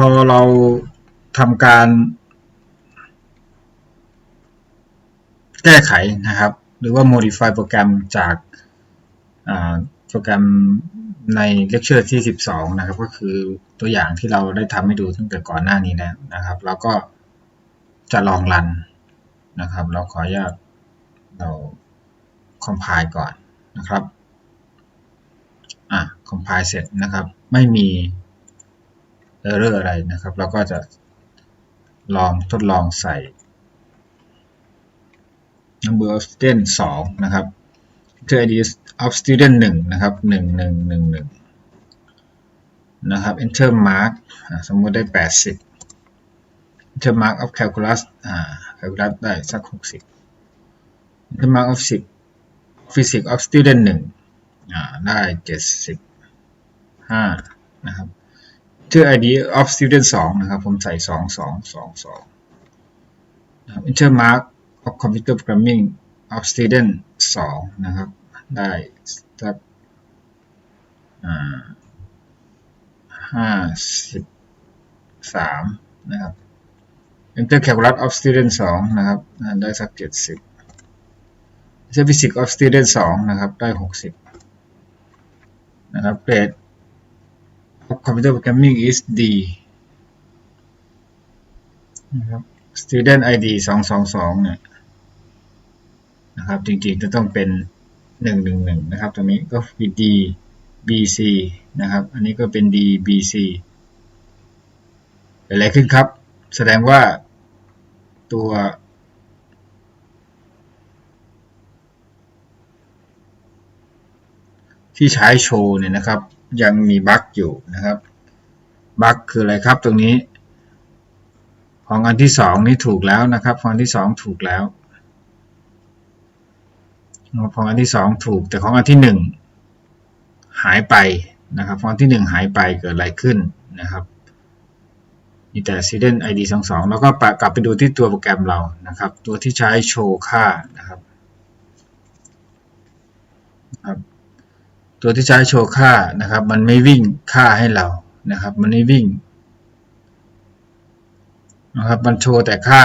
พอเราทำการแก้ไขนะครับ หรือว่า modify โปรแกรมจากโปรแกรมในเลคเชอร์ที่ 12 นะครับ ก็คือตัวอย่างที่เราได้ทำให้ดูตั้งแต่ก่อนหน้านี้แล้วนะครับ แล้วก็จะลองรันนะครับ เราขออนุญาตเรา compile ก่อนนะครับอะ compile เสร็จนะครับ ไม่มี error อะไรนะครับ เราก็จะลองทดลองใส่ number of student 2นะครับ enter id of student 1นะครับ1 1 1 1นะครับ enter mark สมมติได้ 80 enter mark of calculus อ่า calculus ได้สัก 60 enter mark of 10 physics of student 1อ่าได้ 75 นะครับ enter id of student 2 นะครับ ผมใส่ 2 2 2 2นะครับ enter mark of computer programming of student 2 นะครับ ได้สักห้าสิบสามนะครับ enter calculus of student 2 นะครับ ได้สักเจ็ดสิบ enter physics of student 2 นะครับ ได้หกสิบนะครับ grade of computer programming is D นะครับ student ID 222เนี่ยนะครับจริงๆจะต้องเป็น111นะครับตรงนี้ก็คือ D BC นะครับ อันนี้ก็เป็น D BC เกิดอะไรขึ้นครับ แสดงว่าตัวที่ใช้โชว์เนี่ยนะครับ ยังมีบั๊กอยู่นะครับบั๊กคืออะไรครับตรงนี้ ของอันที่สองนี่ถูกแล้วนะครับของอันที่สองถูกแล้วของอันที่สองถูกแต่ของอันที่หนึ่งหายไปนะครับของอันที่หนึ่งหายไปเกิดอะไรขึ้นนะครับมีแต่ student id 2 2 แล้วก็กลับไปดูที่ตัวโปรแกรมเรานะครับ ตัวที่ใช้โชว์ค่านะครับครับ ตัวที่ใช้โชว์ค่านะครับ มันไม่วิ่งค่าให้เรานะครับ มันไม่วิ่งนะครับ มันโชว์แต่ค่า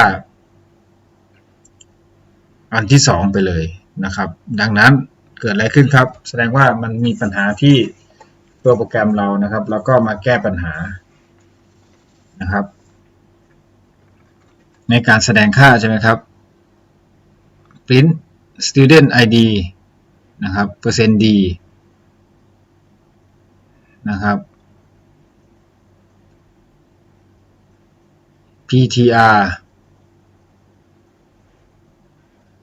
อันที่สองไปเลยนะครับ ดังนั้นเกิดอะไรขึ้นครับ แสดงว่ามันมีปัญหาที่ตัวโปรแกรมเรานะครับ แล้วก็มาแก้ปัญหานะครับ ในการแสดงค่าใช่ไหมครับ print student id นะครับเปอร์เซ็นต์ d นะครับ PTR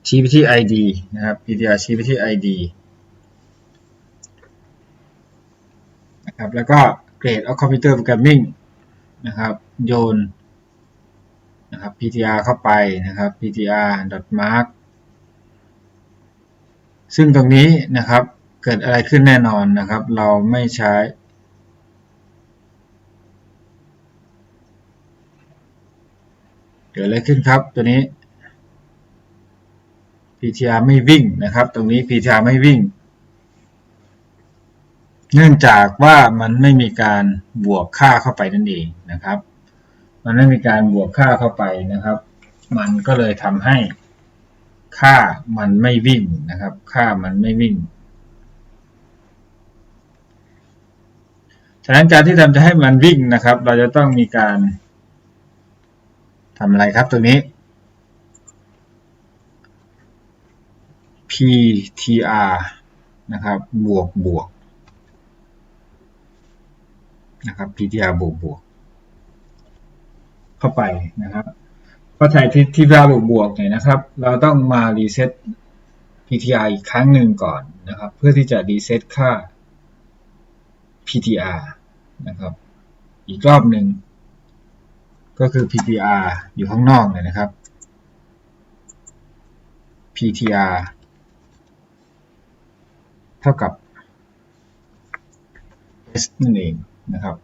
ชี้ไปที่ ID นะครับ PTR ชี้ไปที่ ID นะครับ แล้วก็ Grade of Computer Programming นะครับ โยนนะครับ PTR เข้าไปนะครับ PTR mark ซึ่งตรงนี้นะครับเกิดอะไรขึ้นแน่นอนนะครับ เราไม่ใช้ เกิดอะไรขึ้นครับตัวนี้ PTR ไม่วิ่งนะครับ ตรงนี้ PTR ไม่วิ่ง เนื่องจากว่ามันไม่มีการบวกค่าเข้าไปนั่นเองนะครับ มันไม่มีการบวกค่าเข้าไปนะครับ มันก็เลยทำให้ค่ามันไม่วิ่งนะครับ ค่ามันไม่วิ่งฉะนั้นการที่ทำจะให้มันวิ่งนะครับ เราจะต้องมีการ ทำอะไรครับตรงนี้ PTR นะครับ บวกบวกนะครับ PTR บวกบวกเข้าไปนะครับพอใช้ที่ที่ PTR บวกบวกเนี่ยนะครับ เราต้องมารีเซ็ต PTR อีกครั้งหนึ่งก่อนนะครับ เพื่อที่จะรีเซ็ตค่า PTR นะครับ อีกรอบหนึ่ง ก็คือ PTR อยู่ข้างนอกเลยนะครับ PTR เท่ากับ S นั่นเองนะครับ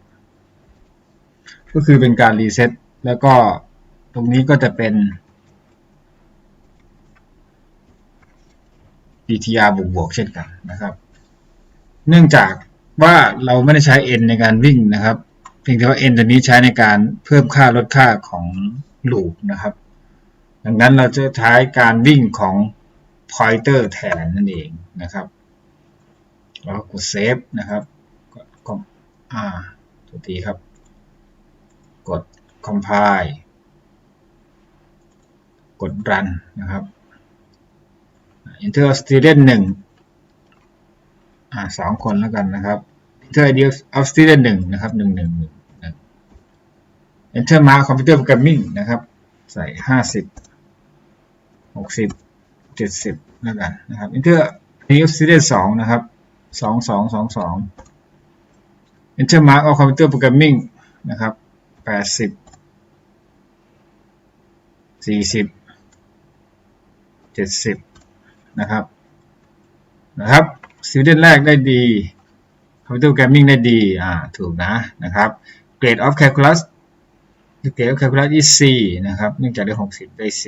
ก็คือเป็นการรีเซ็ตแล้วก็ตรงนี้ก็จะเป็น PTR บวกบวกเช่นกันนะครับ เนื่องจากว่าเราไม่ได้ใช้ n ในการวิ่งนะครับ พียงแต่ว่า n ตัวนี้ใช้ในการเพิ่มค่าลดค่าของ loop นะครับ ดังนั้นเราจะใช้การวิ่งของ pointer แทนนั่นเองนะครับ แล้วกด save นะครับ กดกดอ่าตัวทีครับ กด compile กด run นะครับ enter student 1อ่าสองคนแล้วกันนะครับ enter id of student 1นะครับ1 1 1 enter mark computer programming นะครับ ใส่ 50 60 70 แล้วกันนะครับ enter id of student 2นะครับ 2 2 2 2 enter mark of computer programming นะครับ 80 40 70 นะครับ นะครับ student แรกได้ดี computer programming ได้ดี อ่า ถูกนะ นะครับ grade of calculus grade of calculus is C นะครับ เนื่องจากได้ 60 ได้ C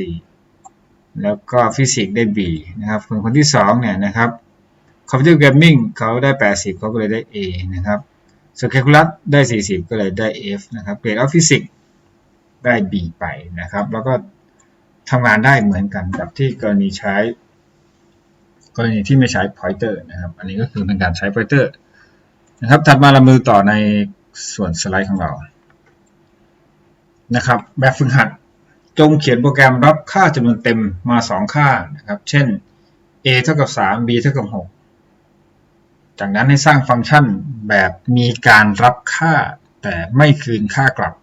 แล้วก็ physics ได้ B นะครับคนคนที่2เนี่ยนะครับ computer programming เขาได้ 80 เขาก็เลยได้ A นะครับส่วน calculus ได้ 40 ก็เลยได้ F นะครับ grade of physics ได้ B ไปนะครับ แล้วก็ทำงานได้เหมือนกันกับที่กรณีใช้ กรณีที่ไม่ใช้ pointer นะครับ อันนี้ก็คือเป็นการใช้ pointer นะครับถัดมาเรามือต่อในส่วนสไลด์ของเรา นะครับ แบบฝึกหัดจงเขียนโปรแกรมรับค่าจำนวนเต็มมา 2 ค่านะครับ เช่น a เท่ากับ 3 b เท่ากับ 6 จากนั้นให้สร้างฟังก์ชันแบบมีการรับค่าแต่ไม่คืนค่ากลับ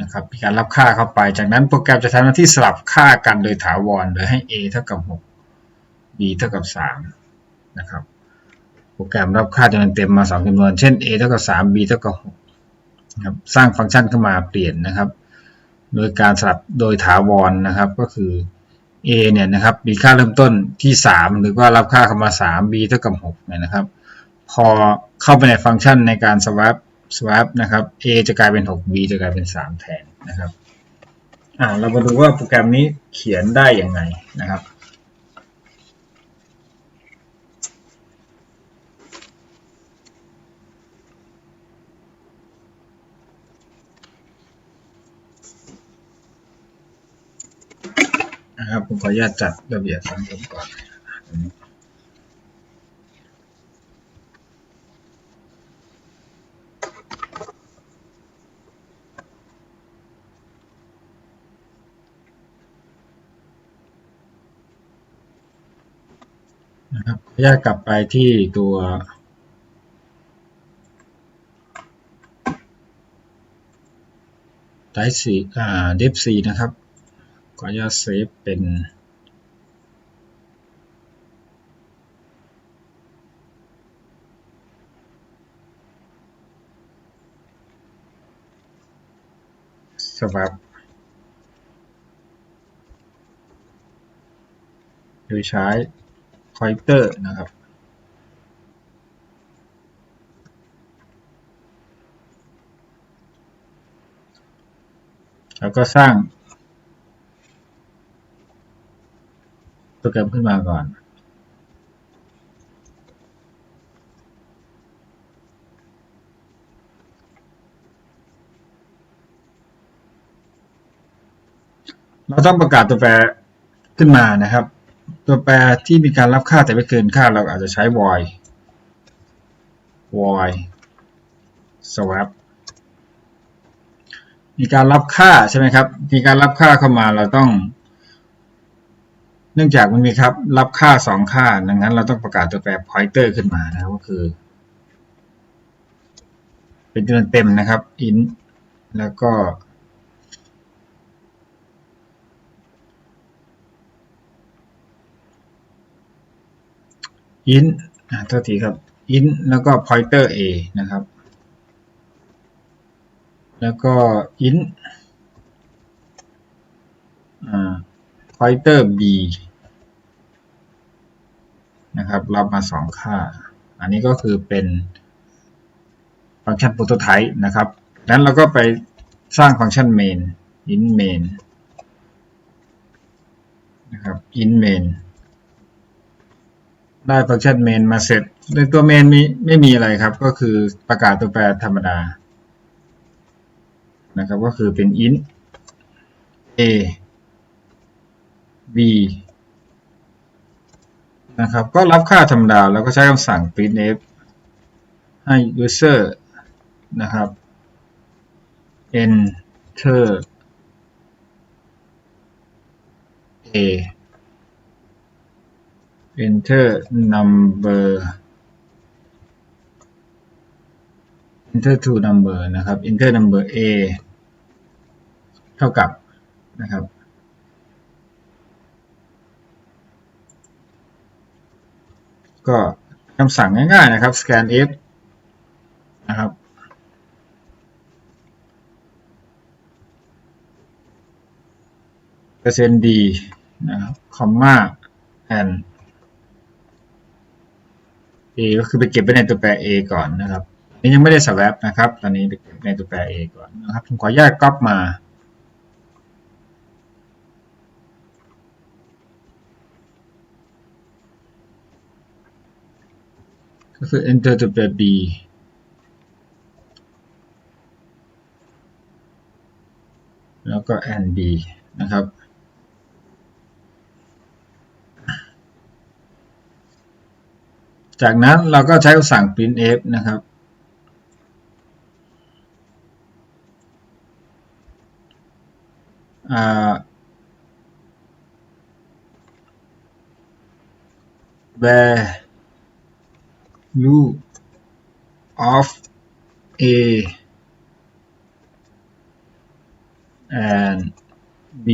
นะครับมีการรับค่าเข้าไป จากนั้นโปรแกรมจะทำหน้าที่สลับค่ากันโดยถาวร โดยให้ a เท่ากับ 6 b เท่ากับ 3 นะครับ โปรแกรมรับค่าจำนวนเต็มมา 2จำนวน เช่น a เท่ากับ 3 b เท่ากับ 6 ครับสร้างฟังก์ชันเข้ามาเปลี่ยนนะครับ โดยการสลับโดยถาวรนะครับก็คือ a เนี่ยนะครับมีค่าเริ่มต้นที่ 3 หรือว่ารับค่าเข้ามา3 b เท่ากับ6เนี่ยนะครับ พอเข้าไปในฟังก์ชันในการ swap swap นะครับ a จะกลายเป็น 6 b จะกลายเป็น 3 แทนนะครับอ่าเรามาดูว่าโปรแกรมนี้เขียนได้อยังไงนะครับ นะครับ ผมขออนุญาตจัดระเบียบสังคมก่อนนะครับขออนุญาตกลับไปที่ตัวไดซีอ่าเดฟซีนะครับ ขออนุญาตเซฟเป็น swap โดยใช้ pointer นะครับแล้วก็สร้าง โปรแกรมขึ้นมาก่อนเราต้องประกาศตัวแปรขึ้นมานะครับ ตัวแปรที่มีการรับค่าแต่ไม่เกินค่าเราอาจจะใช้ void void swap มีการรับค่าใช่ไหมครับ มีการรับค่าเข้ามาเราต้อง เนื่องจากมันมีครับรับค่าสองค่า ดังนั้นเราต้องประกาศตัวแปร pointer ขึ้นมานะครับก็คือ เป็นจำนวนเต็มนะครับ int แล้วก็ int อ่าโทษทีครับ int แล้วก็ pointer a นะครับ แล้วก็ int อ่า pointer b นะครับรับมาสองค่า อันนี้ก็คือเป็นฟังก์ชัน prototype นะครับนั้นเราก็ไปสร้างฟังก์ชัน main in main นะครับ in main ได้ฟังก์ชัน main มาเสร็จ ในตัว main มีไม่มีอะไรครับ ก็คือประกาศตัวแปรธรรมดา นะครับ ก็คือเป็น int a b นะครับ ก็รับค่าธรรมดา แล้วก็ใช้คำสั่ง printf ให้ user นะครับ enter a enter number enter to number นะครับ enter number a เท่ากับนะครับ ก็คำสั่งง่ายๆนะครับ scanf นะครับเปอร์เซ็นต์ d นะครับคอมมา and a ก็คือไปเก็บไว้ในตัวแปร a ก่อนนะครับ นี่ยังไม่ได้ swap นะครับ ตอนนี้ไปเก็บในตัวแปร a ก่อนนะครับ ผมขออนุญาตก๊อปมา ก็คือ enter ตัวแปร b แล้วก็ and b นะครับ จากนั้นเราก็ใช้คำสั่ง printf นะครับ value of a and b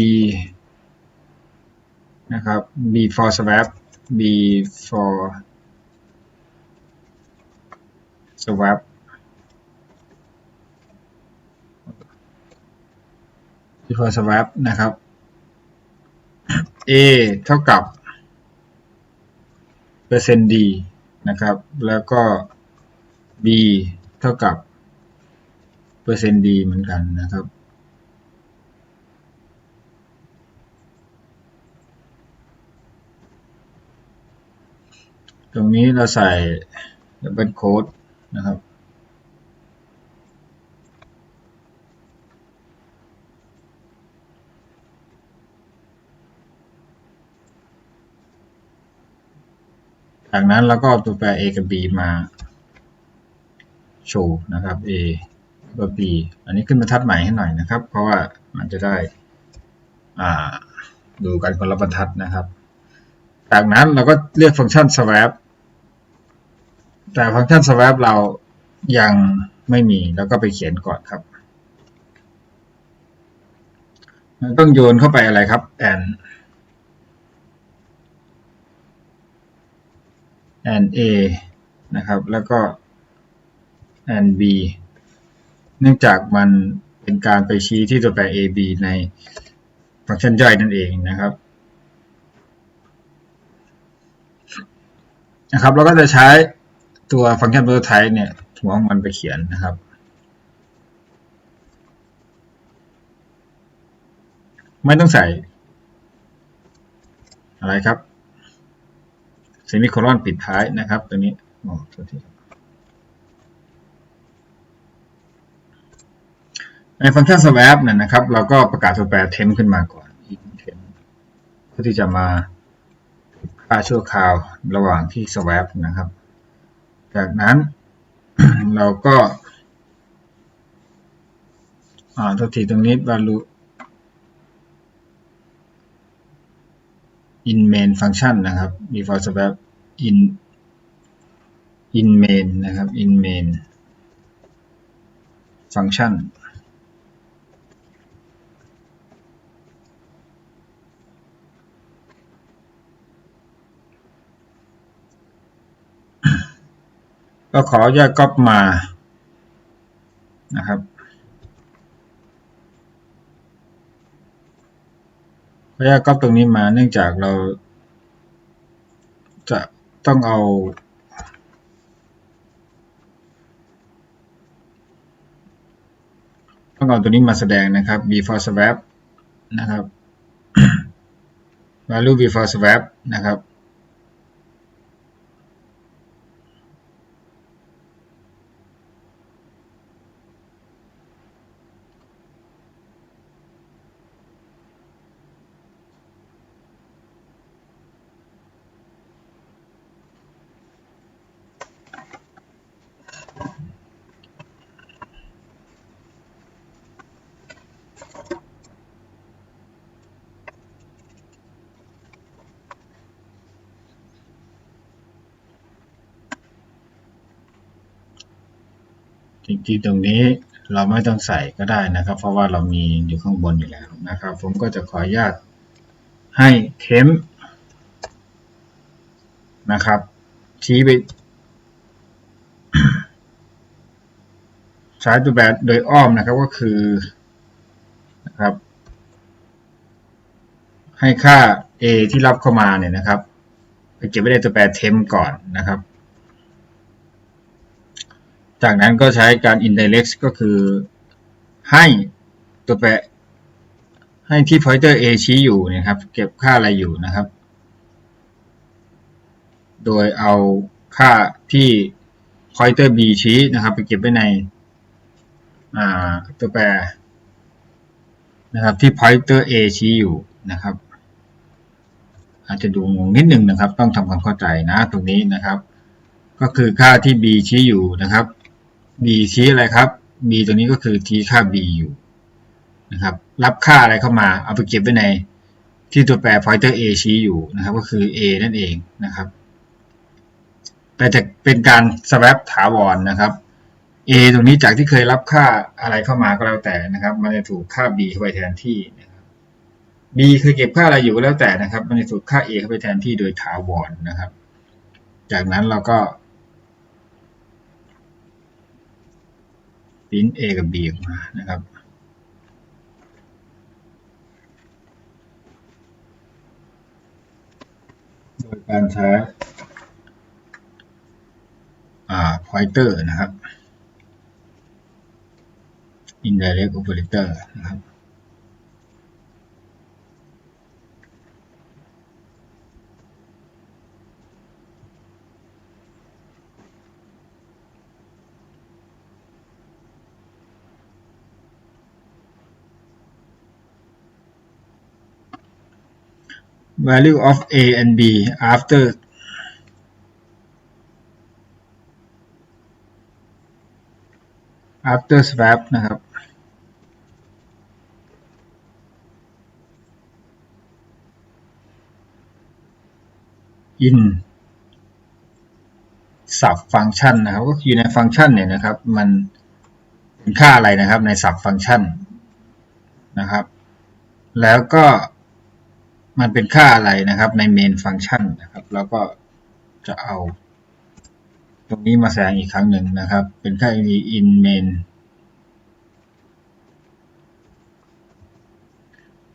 นะครับ b for swap b for swap b for swap นะครับ a เท่ากับ เปอร์เซ็นต์ d นะครับ แล้วก็ b เท่ากับเปอร์เซ็นต์ d เหมือนกันนะครับ ตรงนี้เราใส่ดับเบิลโค้ดนะครับ จากนั้นเราก็เอาตัวแปร a กับ b มาโชว์นะครับ a กับ b อันนี้ขึ้นบรรทัดใหม่ให้หน่อยนะครับ เพราะว่ามันจะได้ดูกันคนละบรรทัดนะครับ จากนั้นเราก็เรียกฟังก์ชัน swap แต่ฟังก์ชัน swap เรายังไม่มีแล้วก็ไปเขียนก่อนครับต้องโยนเข้าไปอะไรครับ and and a นะครับ แล้วก็ and b เนื่องจากมันเป็นการไปชี้ที่ตัวแปร a b ในฟังก์ชันย่อยนั่นเองนะครับนะครับเราก็จะใช้ตัวฟังก์ชัน prototype เนี่ยหัวของมันไปเขียนนะครับไม่ต้องใส่ อะไรครับ เซมิโคลอนปิดท้ายนะครับ ตัวนี้โอ้โทษทีในฟังก์ชัน swap เนี่ยนะครับ เราก็ประกาศตัวแปร temp ขึ้นมาก่อน temp เพื่อที่จะมาค่าชั่วคราวระหว่างที่ swap นะครับ จากนั้นเราก็อ่าตัทีตรงนี้ value in main function นะครับ before swap in in main นะครับ in main function ก็ขออนุญาตก๊อปมานะครับ ขออนุญาตก๊อปตรงนี้มาเนื่องจากเรา จะต้องเอาต้องเอาตัวนี้มาแสดงนะครับ before swap นะครับ value before swap นะครับ จริงๆตรงนี้เราไม่ต้องใส่ก็ได้นะครับ เพราะว่าเรามีอยู่ข้างบนอยู่แล้วนะครับ ผมก็จะขออนุญาตให้เทมนะครับ ชี้ไปใช้ตัวแบบโดยอ้อมนะครับก็คือนะครับ ให้ค่า a ที่รับเข้ามาเนี่ยนะครับไปเก็บไว้ในตัวแปรเทมก่อนนะครับ จากนั้นก็ใช้การ indirect ก็คือให้ตัวแปรให้ที่ pointer a ชี้อยู่นะครับ เก็บค่าอะไรอยู่นะครับ โดยเอาค่าที่ pointer b ชี้นะครับ ไปเก็บไว้ในตัวแปรนะครับที่ pointer a ชี้อยู่นะครับ อาจจะดูงงนิดนึงนะครับ ต้องทำความเข้าใจนะตรงนี้นะครับ ก็คือค่าที่ b ชี้อยู่นะครับ b ชี้อะไรครับ b ตัวนี้ก็คือที่ค่า b อยู่นะครับ รับค่าอะไรเข้ามา เอาไปเก็บไว้ในที่ตัวแปร pointer a ชี้อยู่นะครับ ก็คือ a นั่นเองนะครับแต่จะเป็นการ swap ถาวรนนะครับ a ตรงนี้จากที่เคยรับค่าอะไรเข้ามาก็แล้วแต่นะครับ มันจะถูกค่า b เข้าไปแทนที่นะครับ b เคยเก็บค่าอะไรอยู่ก็แล้วแต่นะครับ มันจะถูกค่า a เข้าไปแทนที่โดยถาวรนนะครับ จากนั้นเราก็ พิมพ์ a กับ b ออกมานะครับ โดยการใช้ pointer นะครับ indirect operator นะครับ value of a and b after after swap นะครับ in sub function นะครับ ก็คือในฟังก์ชันเนี่ยนะครับ มันเป็นค่าอะไรนะครับ ใน sub function นะครับ แล้วก็ มันเป็นค่าอะไรนะครับใน main function นะครับ แล้วก็จะเอา ตรงนี้มาแสดงอีกครั้งหนึ่งนะครับ เป็นค่า in main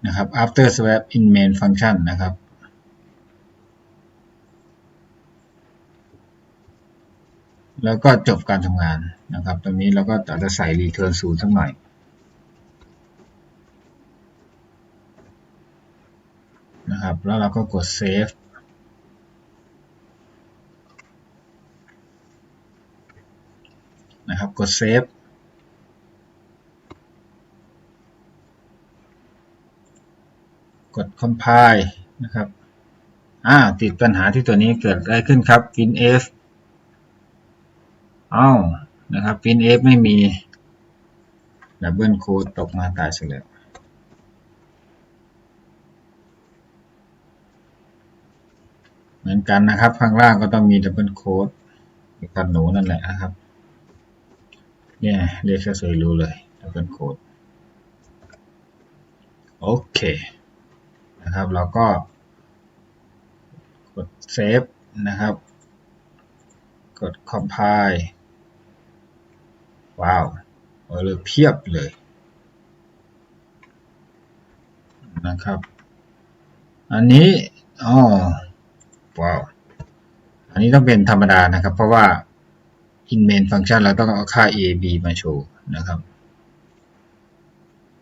นะครับ after swap in main function นะครับแล้วก็จบการทำงานนะครับ ตรงนี้เราก็อาจะใส่ return ศูนย์สักหน่อย นะครับ แล้วเราก็กด save นะครับ กด save กด compile นะครับ อ่า ติดปัญหาที่ตัวนี้เกิดอะไรขึ้นครับ WinF อ้าว นะครับ WinF ไม่มีดับเบิลโค้ดตกมาตายเสียแล้ว เห มือนกันนะครับ ข้างล่างก็ต้องมีดับเบิลโค้ดกับหนูนั่นแหละนะครับ เนี่ยเรียกสวยๆรู้เลยดับเบิลโค้ดโอเคนะครับเราก็ กดเซฟนะครับ กด compile ว้าวเออเพียบเลยนะครับ อันนี้อ๋อ ว้าว อันนี้ต้องเป็นธรรมดานะครับ เพราะว่า in main function เราต้องเอาค่า a b มาโชว์นะครับ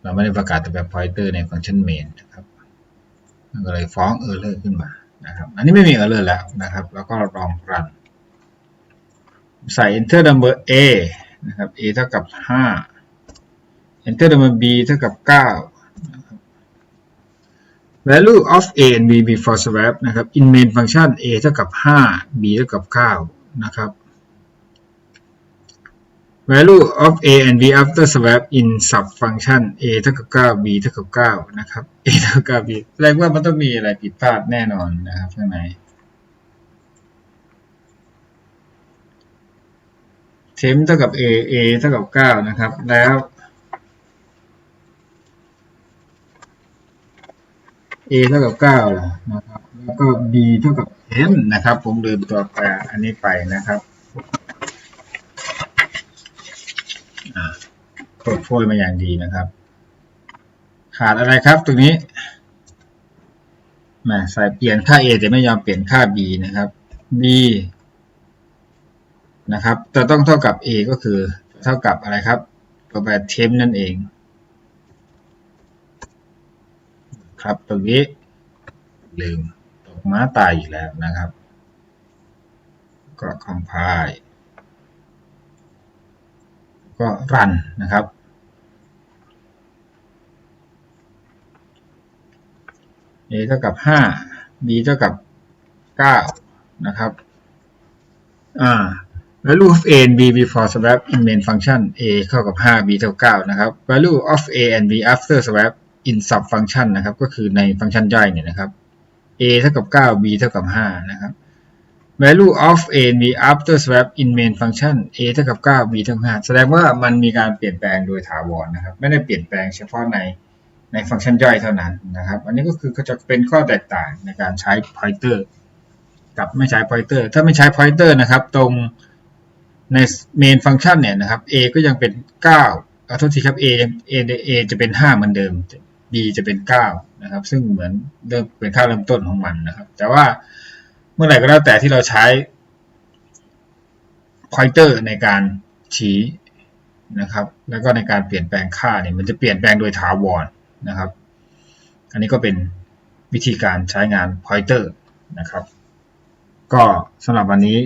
เราไม่ได้ประกาศตัวแบบ pointer ในฟังก์ชัน main นะครับมันก็เลยฟ้อง error ขึ้นมานะครับ อันนี้ไม่มี error แล้วนะครับ แล้วก็ลองรัน ใส่ enter number a นะครับ a เท่ากับ 5 enter number b เท่ากับ 9 value of a and b before swap นะครับ in main function a เท่ากับ 5 b เท่ากับ 9 นะครับ value of a and b after swap in sub function a เท่ากับ 9 b เท่ากับ 9 นะครับ a เท่ากับ b แสดงว่ามันต้องมีอะไรผิดพลาดแน่นอนนะครับข้างใน temp เท่ากับ a a เท่ากับเก้านะครับ แล้ว a เท่ากับเก้านะครับ แล้วก็ b เท่ากับ m นะครับ ผมลืมตัวแปรอันนี้ไปนะครับอ่ากดโพยมาอย่างดีนะครับ ขาดอะไรครับตรงนี้แหมใส่เปลี่ยนค่า a แต่ไม่ยอมเปลี่ยนค่า b นะครับ b นะครับจะต้องเท่ากับ a ก็คือเท่ากับอะไรครับตัวแปร temp นั่นเอง ครับ ตรงนี้ลืมตกม้าตายอยู่แล้วนะครับ ก็คอมไพล์ก็รันนะครับ a เท่ากับ 5 b เท่ากับ 9 นะครับอ่า value of a and b before swap in main function a เท่ากับ 5 b เท่ากับ 9 นะครับ value of a and b after swap in sub function นะครับ ก็คือในฟังก์ชันย่อยเนี่ยนะครับ a เท่ากับ 9 b เท่ากับ 5 นะครับ value of a and b after swap in main function a เท่ากับ 9 b เท่ากับ 5 แสดงว่ามันมีการเปลี่ยนแปลงโดยถาวรนะครับ ไม่ได้เปลี่ยนแปลงเฉพาะในในฟังก์ชันย่อยเท่านั้นนะครับ อันนี้ก็คือก็จะเป็นข้อแตกต่างในการใช้ pointer กับไม่ใช้ pointer ถ้าไม่ใช้ pointer นะครับ ตรงใน main function เนี่ยนะครับ a ก็ยังเป็น 9เอาโทษทีครับ a a a จะเป็น 5 เหมือนเดิม b จะเป็น 9 นะครับ ซึ่งเหมือนเริ่มเป็นค่าเริ่มต้นของมันนะครับ แต่ว่าเมื่อไหร่ก็แล้วแต่ที่เราใช้ pointer ในการชี้นะครับ แล้วก็ในการเปลี่ยนแปลงค่าเนี่ยมันจะเปลี่ยนแปลงโดยถาวรนะครับ อันนี้ก็เป็นวิธีการใช้งาน pointer นะครับ ก็สำหรับวันนี้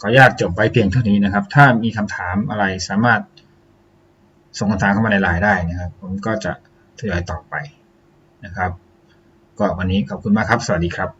ขออนุญาตจบไว้เพียงเท่านี้นะครับ ถ้ามีคำถามอะไรสามารถส่งคำถามเข้ามาในไลน์ได้นะครับ ผมก็จะ ทยอยต่อไปนะครับ ก็วันนี้ขอบคุณมากครับ สวัสดีครับ